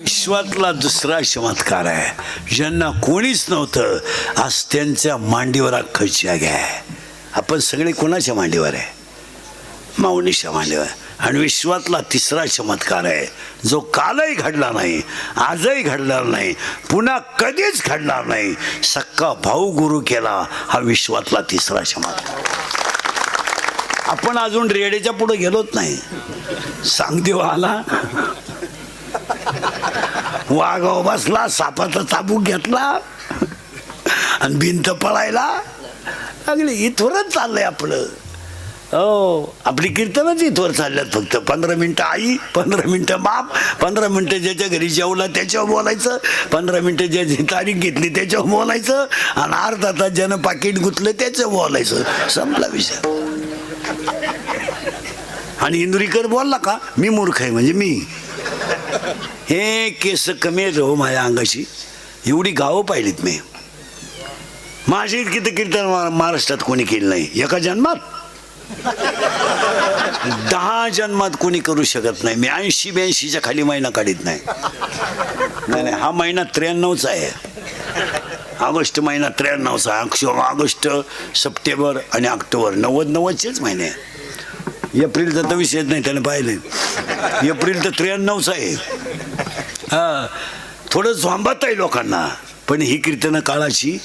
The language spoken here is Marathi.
विश्वातला दुसरा चमत्कार आहे. ज्यांना कोणीच नव्हतं आज त्यांच्या मांडीवर अख्खं जग आहे. आपण सगळे कोणाच्या मांडीवर आहे? माऊलीच्या मांडीवर. आणि विश्वातला तिसरा चमत्कार आहे. जो कालही घडला नाही आजही घडणार नाही पुन्हा कधीच घडणार नाही. सक्का भाऊ गुरु केला हा विश्वातला तिसरा चमत्कार. आपण अजून रेडेच्या पुढे गेलोच नाही. सांगदेव हो आला. वाघाव बसला सापाचा चाबूक घेतला आणि भिंत पळायला. लागली इथवरच चाललंय आपलं. हो आपली कीर्तनच इथवर चालल्यात फक्त. पंधरा मिनटं आई पंधरा मिनटं बाप पंधरा मिनटं ज्याच्या घरी जेवला त्याच्यावर बोलायचं पंधरा मिनटं ज्याची तारीख घेतली त्याच्यावर बोलायचं आणि अर्धा तास ज्यानं पाकिट गुतलं त्याच्यावर बोलायचं. संपला विषय. आणि इंदुरीकर बोलला का? मी मूर्ख आहे म्हणजे मी. हे केस कमी आहेत हो माझ्या अंगाशी. एवढी गावं पाहिलीत मी. माझी इतकी तर कीर्तन महाराष्ट्रात कोणी केलं नाही. एका जन्मात? दहा जन्मात कोणी करू शकत नाही. मी ऐंशी ब्याऐंशीच्या खाली महिना काढीत नाही. नाही नाही हा महिना त्र्याण्णवचा आहे. ऑगस्ट महिना त्र्याण्णवचा. आहे ऑगस्ट सप्टेंबर आणि ऑक्टोबर. नव्वद नव्वदचेच महिने. आहे एप्रिलचा तर विषयच नाही त्याने पाहिले एप्रिल तर त्र्याण्णवचा आहे. हा थोडं झोंबात आहे लोकांना. पण ही कीर्तनं काळाची